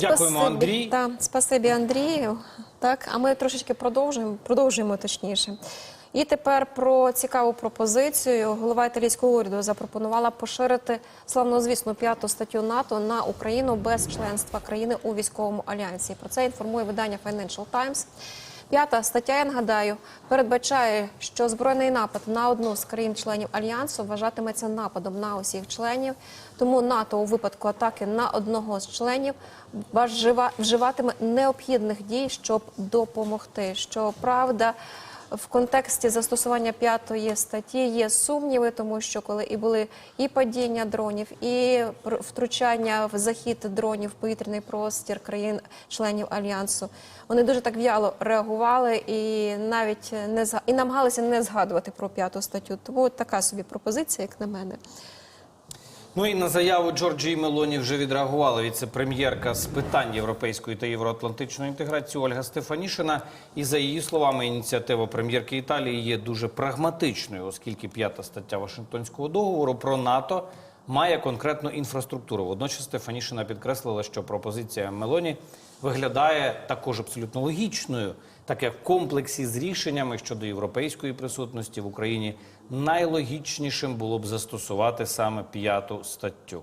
Дякуємо, Спасибі. Андрій. Та, спасибі Андрію. Так, а ми трошечки продовжуємо, продовжуємо точніше. І тепер про цікаву пропозицію. Голова італійського уряду запропонувала поширити славнозвісну п'яту статтю НАТО на Україну без членства країни у військовому альянсі. Про це інформує видання Financial Times. П'ята стаття, я нагадаю, передбачає, що збройний напад на одну з країн-членів альянсу вважатиметься нападом на усіх членів. Тому НАТО у випадку атаки на одного з членів вжива- вживатиме необхідних дій, щоб допомогти. Щоправда, в контексті застосування п'ятої статті є сумніви, тому що коли і були і падіння дронів, і втручання в захід дронів в повітряний простір країн-членів альянсу, вони дуже так в'яло реагували і навіть не і намагалися не згадувати про п'яту статтю. Тому така собі пропозиція, як на мене. Ну і на заяву Джорджії Мелоні вже відреагувала віце-прем'єрка з питань європейської та євроатлантичної інтеграції Ольга Стефанішина. І за її словами, ініціатива прем'єрки Італії є дуже прагматичною, оскільки п'ята стаття Вашингтонського договору про НАТО має конкретну інфраструктуру. Водночас Стефанішина підкреслила, що пропозиція Мелоні виглядає також абсолютно логічною, так як в комплексі з рішеннями щодо європейської присутності в Україні найлогічнішим було б застосувати саме п'яту статтю.